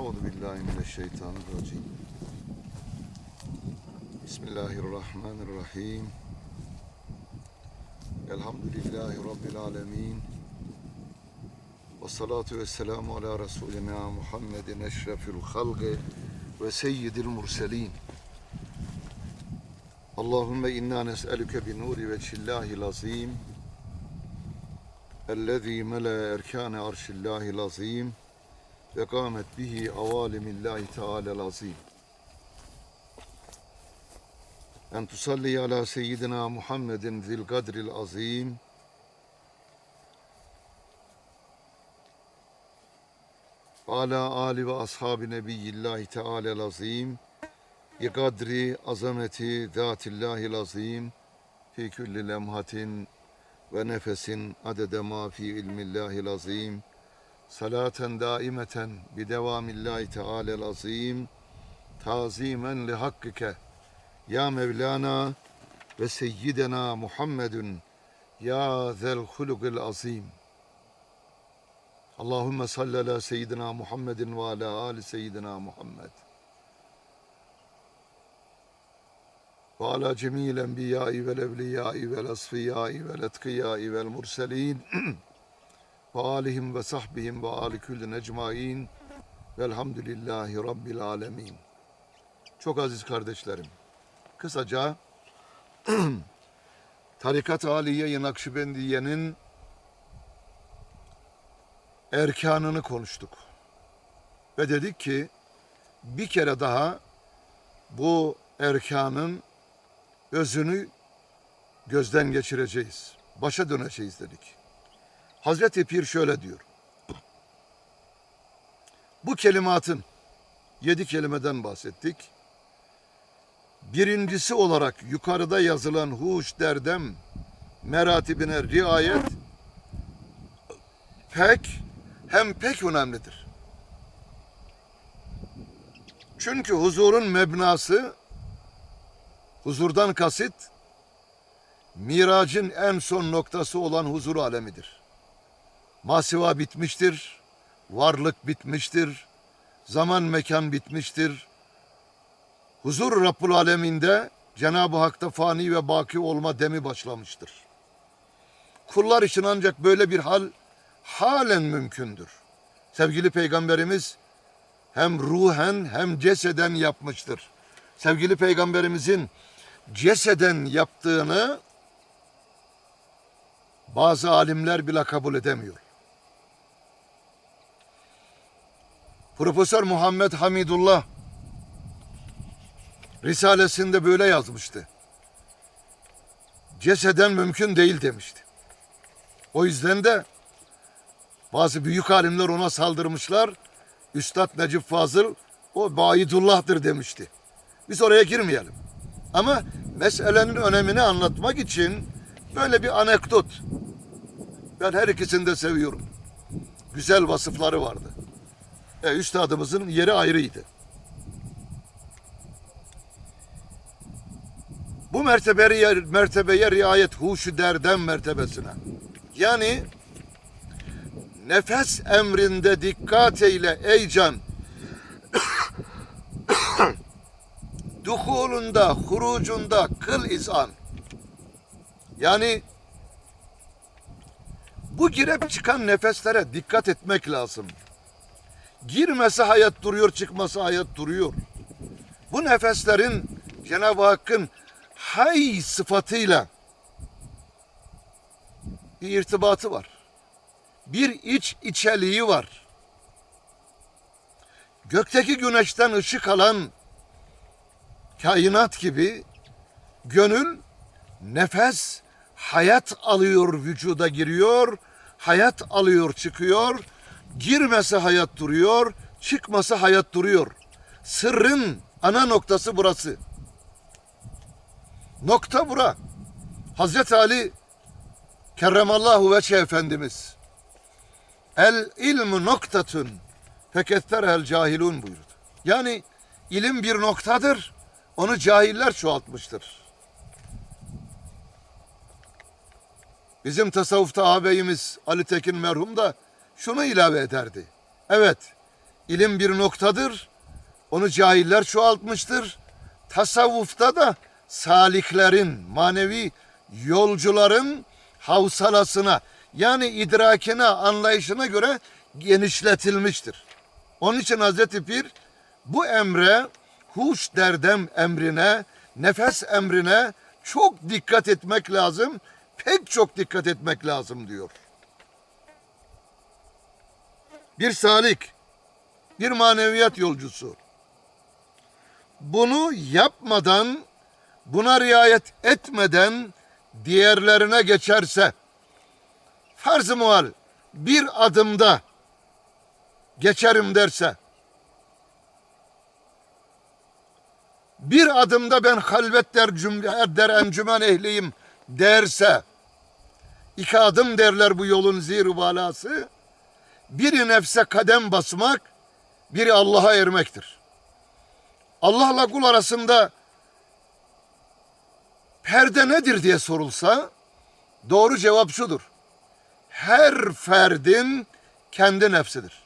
Euzu billahi mineşşeytanirracim. Bismillahirrahmanirrahim. Elhamdülillahi Rabbil alemin. Ve salatu ve selamu ala Resulina Muhammedin eşrefil halqi ve seyyidil murselin. Allahümme inna nes'elüke bi nuri ve çillahil azim. Ellezî mele erkâne arşillâhil azim. Ve kâmet bihi avalimillahi teâlel azim. En tusalli ala seyyidina Muhammedin zil kadril azim. Ve ala ali ve ashabi nebiyyillahi teâlel azim. Bi kadri azameti zatillahil azim. Fi külli lemhatin ve nefesin adede ma fi ilmillahil azim. Salaten daimeten bi devamillahi teâlel azim. Tazimen li hakkike. Ya Mevlana ve Seyyidena Muhammedun Ya zel hulukil azim. Allahümme salli ala seyyidina Muhammedin ve ala ali seyyidina Muhammed. Ve ala cemil enbiyai vel evliyai vel asfiyai vel etkiyai vel murselin. ve alihim ve sahbihim ve ali küllün ecmain. Velhamdülillahi Rabbil alemin. Çok aziz kardeşlerim. Kısaca Tarikat-ı Aliye-i Nakşibendiye'nin erkanını konuştuk. Ve dedik ki bir kere daha bu erkanın özünü gözden geçireceğiz. Başa döneceğiz dedik. Hazreti Pir şöyle diyor. Bu kelimatın yedi kelimeden bahsettik. Birincisi olarak yukarıda yazılan huş derdem meratibine riayet pek hem pek önemlidir. Çünkü huzurun mebnası huzurdan kasıt miracın en son noktası olan huzur alemidir. Masiva bitmiştir, varlık bitmiştir, zaman mekan bitmiştir. Huzur Rabbul Aleminde Cenab-ı Hak'ta fani ve baki olma demi başlamıştır. Kullar için ancak böyle bir hal halen mümkündür. Sevgili Peygamberimiz hem ruhen hem ceseden yapmıştır. Sevgili Peygamberimizin ceseden yaptığını bazı alimler bile kabul edemiyor. Profesör Muhammed Hamidullah Risalesinde böyle yazmıştı. Ceseden mümkün değil demişti. O yüzden de bazı büyük alimler ona saldırmışlar. Üstad Necip Fazıl o Baidullah'tır demişti. Biz oraya girmeyelim. Ama meselenin önemini anlatmak için böyle bir anekdot. Ben her ikisini de seviyorum. Güzel vasıfları vardı. E, üstadımızın yeri ayrıydı. Bu mertebeye, mertebeye riayet huşu derdem mertebesine. Yani nefes emrinde dikkat eyle ey can. Duhulunda, hurucunda kıl izan. Yani bu girip çıkan nefeslere dikkat etmek lazım. Girmesi hayat duruyor, çıkması hayat duruyor. Bu nefeslerin Cenab-ı Hakk'ın hay sıfatıyla bir irtibatı var. Bir iç içeliği var. Gökteki güneşten ışık alan kainat gibi gönül nefes hayat alıyor vücuda giriyor, hayat alıyor çıkıyor, girmesi hayat duruyor, çıkması hayat duruyor. Sırrın ana noktası burası. Nokta bura. Hazreti Ali kerremallahu veçhe Efendimiz el ilmu noktatun feketler el cahilun buyurdu. Yani ilim bir noktadır. Onu cahiller çoğaltmıştır. Bizim tasavvufta ağabeyimiz Ali Tekin merhum da şunu ilave ederdi. Evet, ilim bir noktadır. Onu cahiller çoğaltmıştır. Tasavvufta da saliklerin, manevi yolcuların havsalasına yani idrakine, anlayışına göre genişletilmiştir. Onun için Hazreti Pir bu emre, huş derdem emrine, nefes emrine çok dikkat etmek lazım. Pek çok dikkat etmek lazım diyor. Bir salik, bir maneviyat yolcusu. Bunu yapmadan, buna riayet etmeden diğerlerine geçerse, farz-ı muhal bir adımda geçerim derse, bir adımda ben halvet der, cümle, der encümen ehliyim derse, iki adım derler bu yolun zir balası, biri nefse kadem basmak, biri Allah'a ermektir. Allah'la kul arasında perde nedir diye sorulsa, doğru cevap şudur. Her ferdin kendi nefsidir.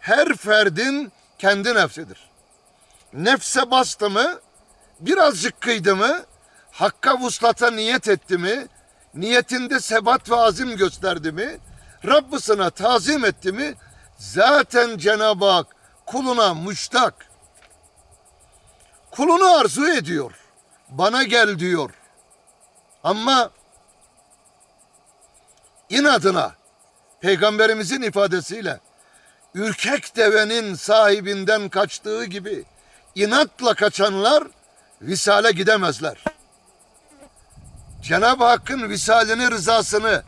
Her ferdin kendi nefsidir. Nefse bastı mı, birazcık kıydı mı, hakka vuslata niyet etti mi, niyetinde sebat ve azim gösterdi mi, Rabbisine tazim etti mi, zaten Cenab-ı Hak kuluna müştak. Kulunu arzu ediyor. Bana gel diyor. Ama inadına peygamberimizin ifadesiyle ürkek devenin sahibinden kaçtığı gibi inatla kaçanlar visale gidemezler. Cenab-ı Hakk'ın visalini rızasını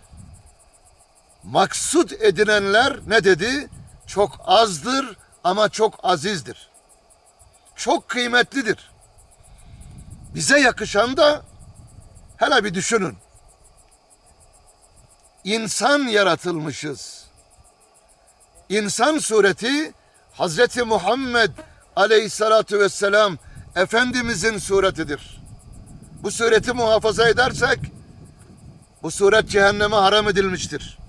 maksut edinenler ne dedi? Çok azdır ama çok azizdir. Çok kıymetlidir. Bize yakışan da hele bir düşünün. İnsan yaratılmışız. İnsan sureti Hazreti Muhammed aleyhissalatu vesselam Efendimizin suretidir. Bu sureti muhafaza edersek bu suret cehenneme haram edilmiştir.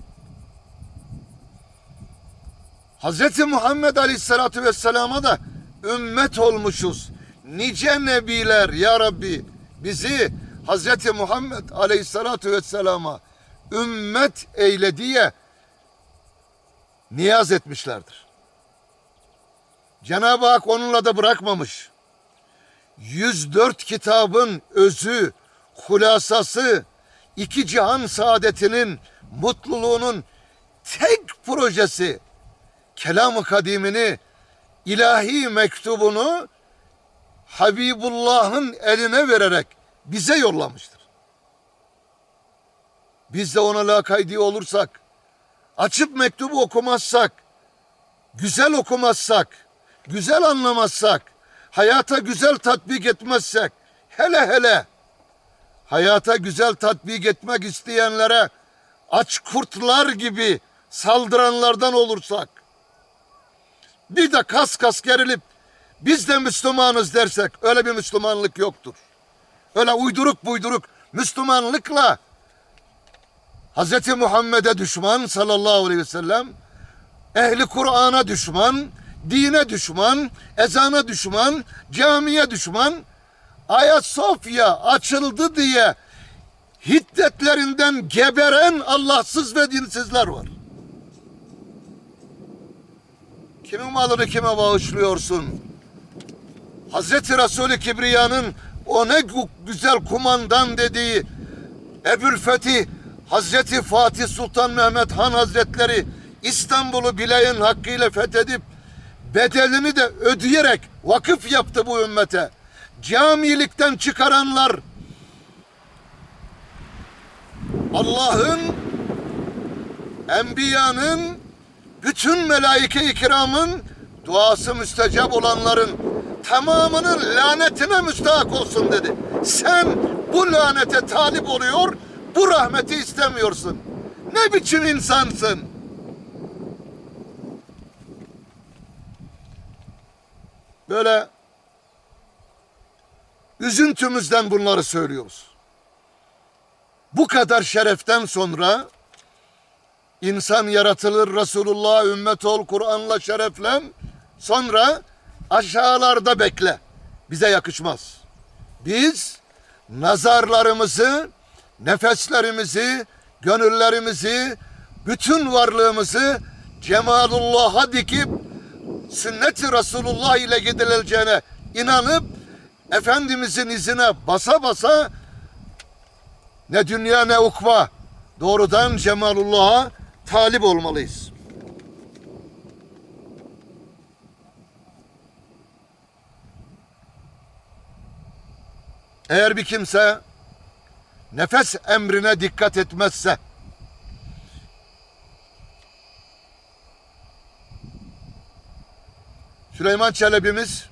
Hazreti Muhammed Aleyhisselatü Vesselam'a da ümmet olmuşuz. Nice nebiler ya Rabbi bizi Hazreti Muhammed Aleyhisselatü Vesselam'a ümmet eyle diye niyaz etmişlerdir. Cenab-ı Hak onunla da bırakmamış. 104 kitabın özü, hulasası, iki cihan saadetinin, mutluluğunun tek projesi, kelam-ı kadimini, ilahi mektubunu Habibullah'ın eline vererek bize yollamıştır. Biz de ona lakaydi olursak, açıp mektubu okumazsak, güzel okumazsak, güzel anlamazsak, hayata güzel tatbik etmezsek, hele hele hayata güzel tatbik etmek isteyenlere aç kurtlar gibi saldıranlardan olursak, bir de kas kas gerilip biz de Müslümanız dersek öyle bir Müslümanlık yoktur. Öyle uyduruk buyduruk Müslümanlıkla Hz. Muhammed'e düşman sallallahu aleyhi ve sellem, ehli Kur'an'a düşman, dine düşman, ezana düşman, camiye düşman, Ayasofya açıldı diye hiddetlerinden geberen Allahsız ve dinsizler var. Kimin malını kime bağışlıyorsun? Hazreti Resulü Kibriya'nın o ne gü- güzel kumandan dediği Ebul Fetih Hazreti Fatih Sultan Mehmet Han Hazretleri İstanbul'u bileğin hakkıyla fethedip bedelini de ödeyerek vakıf yaptı bu ümmete. Camilikten çıkaranlar Allah'ın Enbiyanın bütün melaike-i kiramın duası müstecap olanların tamamının lanetine müstahak olsun dedi. Sen bu lanete talip oluyor, bu rahmeti istemiyorsun. Ne biçim insansın? Böyle üzüntümüzden bunları söylüyoruz. Bu kadar şereften sonra İnsan yaratılır Resulullah ümmet ol Kur'an'la şereflen. Sonra aşağılarda bekle. Bize yakışmaz. Biz nazarlarımızı, nefeslerimizi, gönüllerimizi, bütün varlığımızı cemalullah'a dikip sünnet-i Resulullah ile gidileceğine inanıp Efendimizin izine basa basa ne dünya ne ukva doğrudan cemalullah'a talip olmalıyız. Eğer bir kimse nefes emrine dikkat etmezse Süleyman Çelebi'miz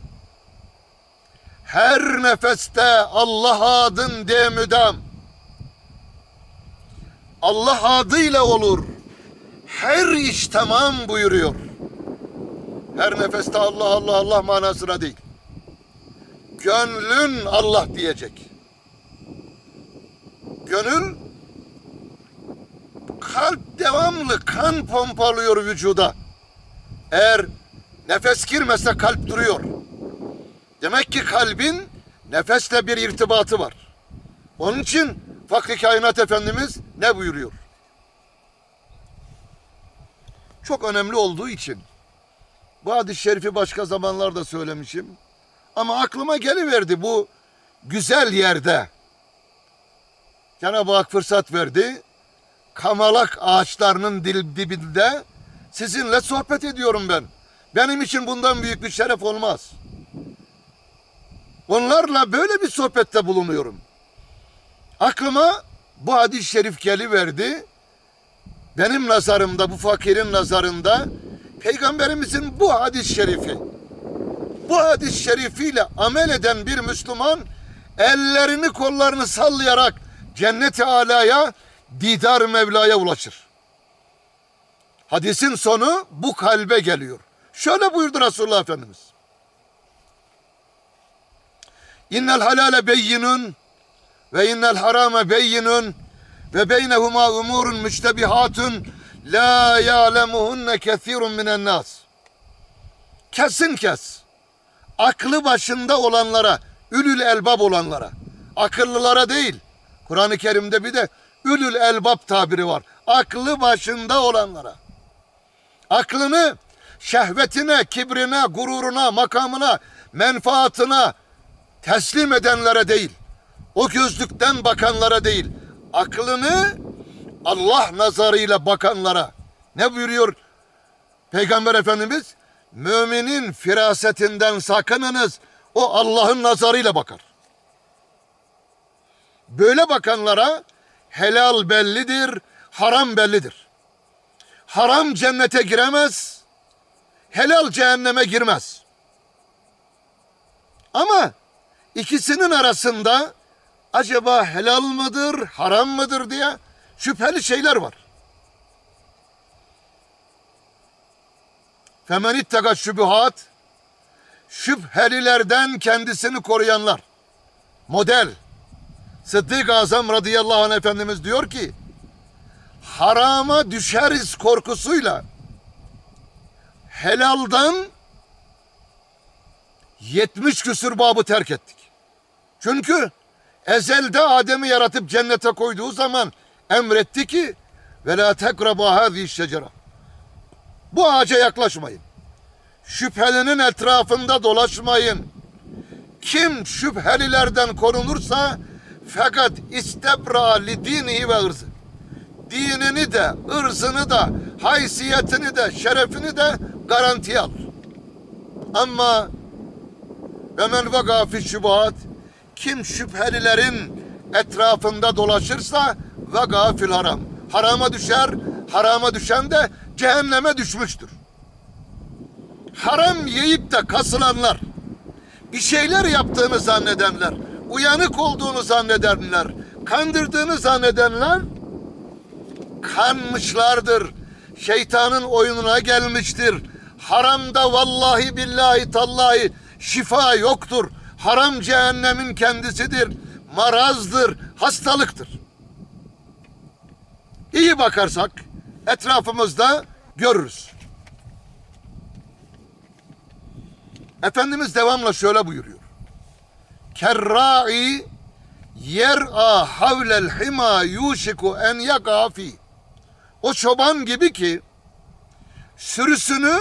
her nefeste Allah adın müdam. Allah adıyla olur. Her iş tamam buyuruyor. Her nefeste Allah Allah Allah manasına değil. Gönlün Allah diyecek. Gönül kalp devamlı kan pompalıyor vücuda. Eğer nefes girmese kalp duruyor. Demek ki kalbin nefesle bir irtibatı var. Onun için Fakri Kainat Efendimiz ne buyuruyor? Çok önemli olduğu için bu hadis-i şerifi başka zamanlarda söylemişim. Ama aklıma geliverdi bu güzel yerde. Cenab-ı Hak fırsat verdi. Kamalak ağaçlarının dibinde sizinle sohbet ediyorum ben. Benim için bundan büyük bir şeref olmaz. Onlarla böyle bir sohbette bulunuyorum. Aklıma bu hadis-i şerif geliverdi. Benim nazarımda, bu fakirin nazarında Peygamberimizin bu hadis-i şerifi, bu hadis-i şerifiyle amel eden bir Müslüman ellerini kollarını sallayarak cennet-i alaya didar Mevla'ya ulaşır. Hadisin sonu bu kalbe geliyor. Şöyle buyurdu Resulullah Efendimiz. İnnel halale beyyinun ve innel harame beyyinun ve beynehuma umurun müştebihatun la ya'lemuhunne kesirun minen nas. Kesin kes. Aklı başında olanlara, ülül elbab olanlara, akıllılara değil. Kur'an-ı Kerim'de bir de ülül elbab tabiri var. Aklı başında olanlara. Aklını şehvetine, kibrine, gururuna, makamına, menfaatına teslim edenlere değil. O gözlükten bakanlara değil. Aklını Allah nazarıyla bakanlara. Ne buyuruyor Peygamber Efendimiz? Müminin firasetinden sakınınız. O Allah'ın nazarıyla bakar. Böyle bakanlara helal bellidir, haram bellidir. Haram cennete giremez, helal cehenneme girmez. Ama ikisinin arasında acaba helal mıdır, haram mıdır diye şüpheli şeyler var. Femen ittega şübuhat şüphelilerden kendisini koruyanlar. Model. Sıddık Azam radıyallahu anh Efendimiz diyor ki harama düşeriz korkusuyla helaldan 70 küsür babı terk ettik. Çünkü ezelde Adem'i yaratıp cennete koyduğu zaman emretti ki ve la tekrabu hâzî şecera. Bu ağaca yaklaşmayın. Şüphelinin etrafında dolaşmayın. Kim şüphelilerden korunursa fakat istebra li dinihi ve ırzı. Dinini de, ırzını da, haysiyetini de, şerefini de garantiye alır. Ama ve men vega fi şubuhat kim şüphelilerin etrafında dolaşırsa vega fil haram. Harama düşer, harama düşen de cehenneme düşmüştür. Haram yiyip de kasılanlar, bir şeyler yaptığını zannedenler, uyanık olduğunu zannedenler, kandırdığını zannedenler kanmışlardır. Şeytanın oyununa gelmiştir. Haramda vallahi billahi tallahi şifa yoktur. Haram cehennemin kendisidir. Marazdır, hastalıktır. İyi bakarsak etrafımızda görürüz. Efendimiz devamla şöyle buyuruyor. Kerra'i yer'a havlel hima yuşiku en yaka fi. O çoban gibi ki sürüsünü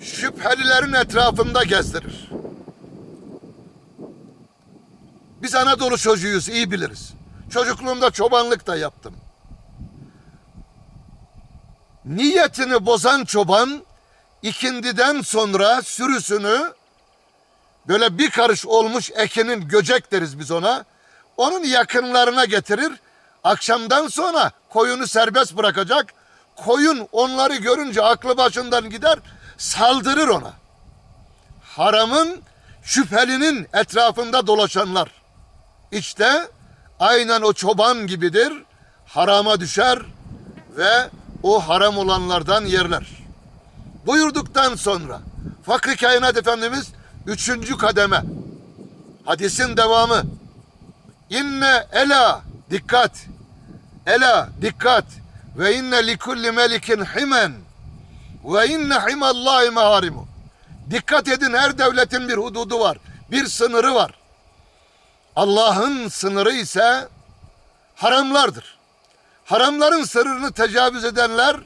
şüphelilerin etrafında gezdirir. Biz Anadolu çocuğuyuz, iyi biliriz. Çocukluğumda çobanlık da yaptım. Niyetini bozan çoban ikindiden sonra sürüsünü böyle bir karış olmuş ekinin göcek deriz biz ona. Onun yakınlarına getirir. Akşamdan sonra koyunu serbest bırakacak. Koyun onları görünce aklı başından gider saldırır ona. Haramın şüphelinin etrafında dolaşanlar. İşte aynen o çoban gibidir. Harama düşer ve o haram olanlardan yerler. Buyurduktan sonra Fakri Kainat Efendimiz üçüncü kademe. Hadisin devamı. İnne ela dikkat. Ela dikkat. Ve inne likulli melikin himen. Ve inne himallahi maharimu. Dikkat edin her devletin bir hududu var. Bir sınırı var. Allah'ın sınırı ise haramlardır. Haramların sınırını tecavüz edenler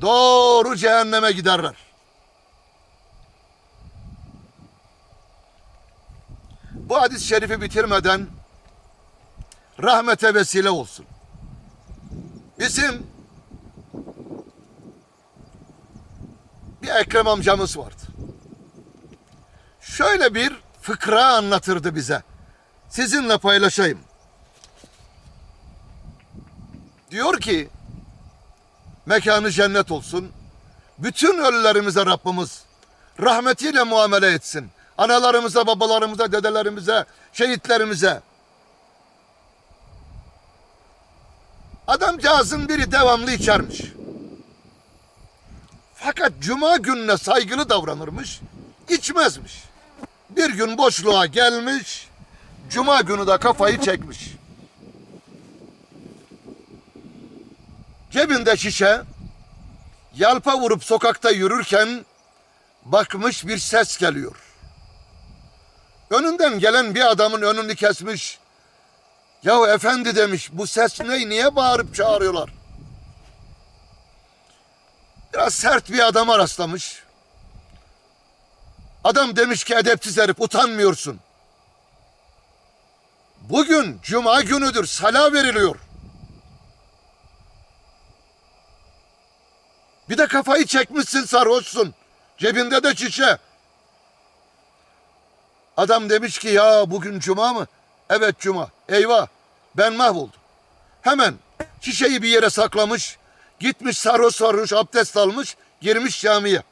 doğru cehenneme giderler. Bu hadis-i şerifi bitirmeden rahmete vesile olsun. Bizim bir Ekrem amcamız vardı. Şöyle bir fıkra anlatırdı bize. Sizinle paylaşayım. Diyor ki mekanı cennet olsun. Bütün ölülerimize Rabbimiz rahmetiyle muamele etsin. Analarımıza, babalarımıza, dedelerimize, şehitlerimize. Adamcağızın biri devamlı içermiş. Fakat cuma gününe saygılı davranırmış, içmezmiş. Bir gün boşluğa gelmiş, cuma günü de kafayı çekmiş. Cebinde şişe, yalpa vurup sokakta yürürken bakmış bir ses geliyor. Önünden gelen bir adamın önünü kesmiş. Yahu efendi demiş bu ses ne niye bağırıp çağırıyorlar? Biraz sert bir adama rastlamış. Adam demiş ki edepsiz herif utanmıyorsun. Bugün cuma günüdür sala veriliyor. Bir de kafayı çekmişsin sarhoşsun. Cebinde de şişe. Adam demiş ki ya bugün cuma mı? Evet cuma. Eyvah ben mahvoldum. Hemen şişeyi bir yere saklamış. Gitmiş sarhoş sarhoş abdest almış. Girmiş camiye.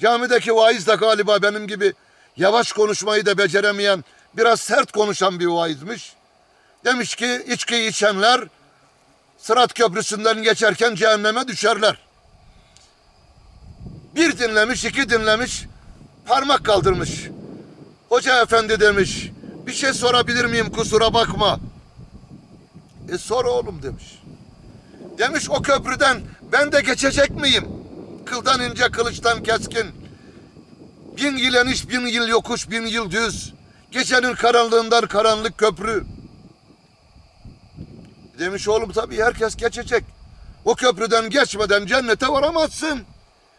Camideki vaiz de galiba benim gibi yavaş konuşmayı da beceremeyen biraz sert konuşan bir vaizmiş. Demiş ki içki içenler Sırat Köprüsü'nden geçerken cehenneme düşerler. Bir dinlemiş, iki dinlemiş, parmak kaldırmış. Hoca efendi demiş, bir şey sorabilir miyim kusura bakma. E sor oğlum demiş. Demiş o köprüden ben de geçecek miyim? Kıldan ince, kılıçtan keskin. Bin yıl eniş, bin yıl yokuş, bin yıl düz. Gecenin karanlığından karanlık köprü. Demiş oğlum tabii herkes geçecek. O köprüden geçmeden cennete varamazsın.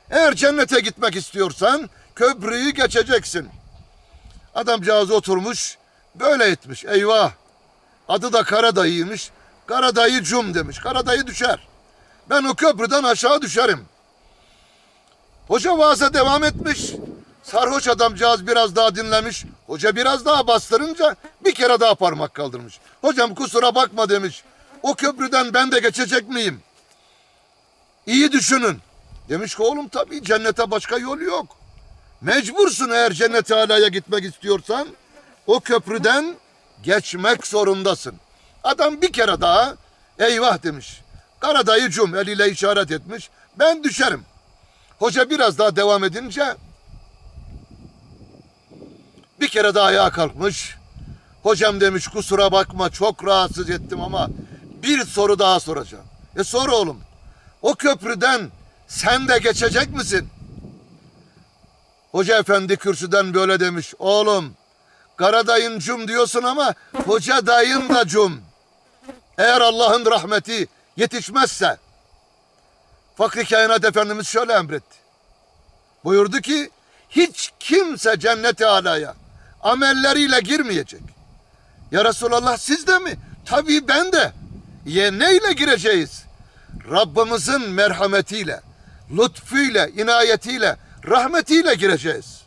Eğer cennete gitmek istiyorsan köprüyü geçeceksin. Adamcağız oturmuş böyle etmiş. Eyvah. Adı da Karadayı'ymış. Karadayı cum demiş. Karadayı düşer. Ben o köprüden aşağı düşerim. Hoca vaaza devam etmiş. Sarhoş adamcağız biraz daha dinlemiş. Hoca biraz daha bastırınca bir kere daha parmak kaldırmış. Hocam kusura bakma demiş. O köprüden ben de geçecek miyim? İyi düşünün. Demiş ki oğlum tabii cennete başka yol yok. Mecbursun eğer cennete alaya gitmek istiyorsan o köprüden geçmek zorundasın. Adam bir kere daha eyvah demiş. Karadayı cum eliyle işaret etmiş. Ben düşerim. Hoca biraz daha devam edince bir kere daha ayağa kalkmış. Hocam demiş kusura bakma çok rahatsız ettim ama bir soru daha soracağım. E sor oğlum. O köprüden sen de geçecek misin? Hoca efendi kürsüden böyle demiş. Oğlum Karadayın cum diyorsun ama hoca dayın da cum. Eğer Allah'ın rahmeti yetişmezse Fakri Kainat Efendimiz şöyle emretti. Buyurdu ki hiç kimse cennete alaya amelleriyle girmeyecek. Ya Resulallah siz de mi? Tabii ben de. Ye neyle gireceğiz? Rabbimizin merhametiyle, lütfuyla, inayetiyle, rahmetiyle gireceğiz.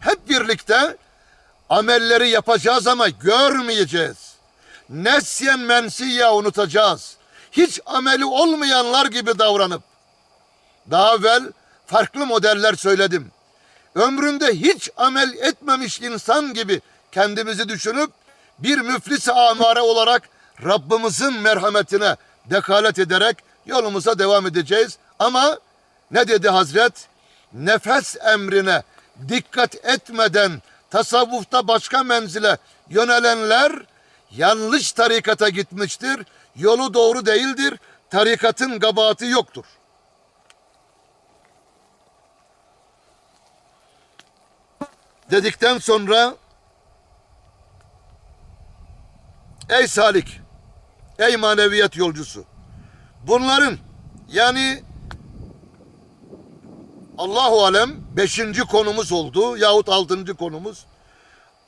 Hep birlikte amelleri yapacağız ama görmeyeceğiz. Nesyen mensiye unutacağız. Hiç ameli olmayanlar gibi davranıp daha evvel farklı modeller söyledim. Ömründe hiç amel etmemiş insan gibi kendimizi düşünüp bir müflis amare olarak Rabbimizin merhametine dekalet ederek yolumuza devam edeceğiz. Ama ne dedi Hazret? Nefes emrine dikkat etmeden tasavvufta başka menzile yönelenler yanlış tarikata gitmiştir. Yolu doğru değildir. Tarikatın kabahati yoktur. Dedikten sonra Ey salik, ey maneviyat yolcusu. Bunların yani Allahu alem beşinci konumuz oldu yahut altıncı konumuz.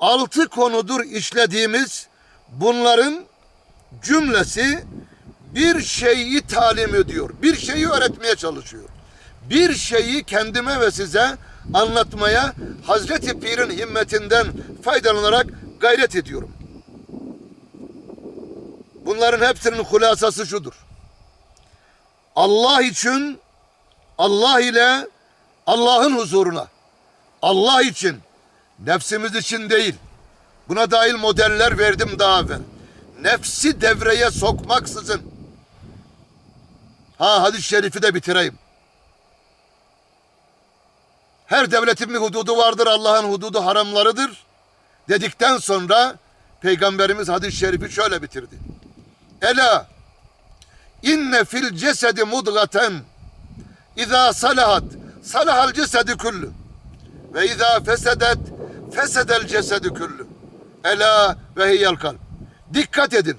Altı konudur işlediğimiz bunların cümlesi bir şeyi talim ediyor. Bir şeyi öğretmeye çalışıyor. Bir şeyi kendime ve size anlatmaya Hazreti Pir'in himmetinden faydalanarak gayret ediyorum. Bunların hepsinin hulasası şudur. Allah için, Allah ile Allah'ın huzuruna, Allah için, nefsimiz için değil. Buna dahil modeller verdim daha evvel. Nefsi devreye sokmaksızın. Ha hadis-i şerifi de bitireyim. Her devletin bir hududu vardır. Allah'ın hududu haramlarıdır. Dedikten sonra Peygamberimiz hadis-i şerifi şöyle bitirdi. Ela inne fil cesedi mudgaten İza salahat salahal cesedi kullu ve izâ fesedet fesedel cesedi kullu. Ela ve hiyel kalp. Dikkat edin.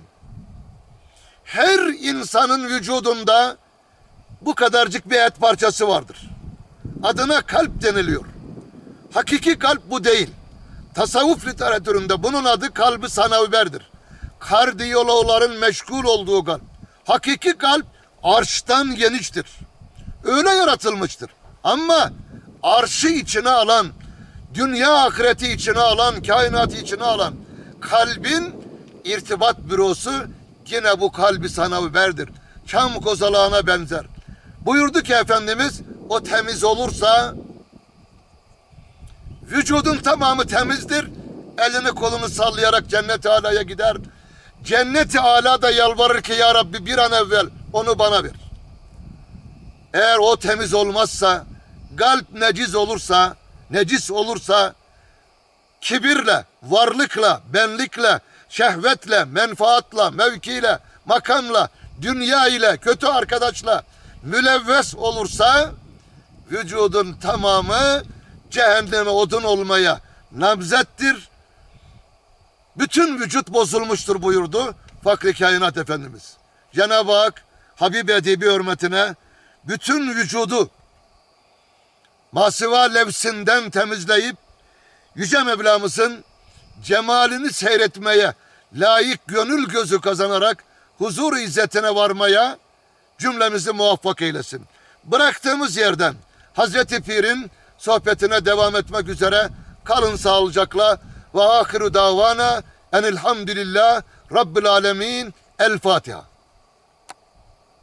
Her insanın vücudunda bu kadarcık bir et parçası vardır. Adına kalp deniliyor. Hakiki kalp bu değil. Tasavvuf literatüründe bunun adı kalbi sanaviberdir. Kardiyologların meşgul olduğu kalp. Hakiki kalp arştan geniştir. Öyle yaratılmıştır. Ama arşı içine alan, dünya ahireti içine alan, kainatı içine alan kalbin irtibat bürosu yine bu kalbi sanaviberdir. Çam kozalağına benzer. Buyurdu ki Efendimiz o temiz olursa vücudun tamamı temizdir. Elini kolunu sallayarak cennet alaya gider. Cennet-i ala da yalvarır ki ya Rabbi bir an evvel onu bana ver. Eğer o temiz olmazsa, kalp necis olursa, necis olursa kibirle, varlıkla, benlikle, şehvetle, menfaatla, mevkiyle, makamla, dünya ile, kötü arkadaşla mülevves olursa vücudun tamamı cehenneme odun olmaya namzettir. Bütün vücut bozulmuştur buyurdu Fakri Kainat Efendimiz. Cenab-ı Hak Habib Edibi hürmetine bütün vücudu masiva levsinden temizleyip Yüce Mevlamızın cemalini seyretmeye layık gönül gözü kazanarak huzur izzetine varmaya cümlemizi muvaffak eylesin. Bıraktığımız yerden Hazreti Pir'in sohbetine devam etmek üzere kalın sağlıcakla ve ahiru davana enilhamdülillah Rabbil alemin El Fatiha.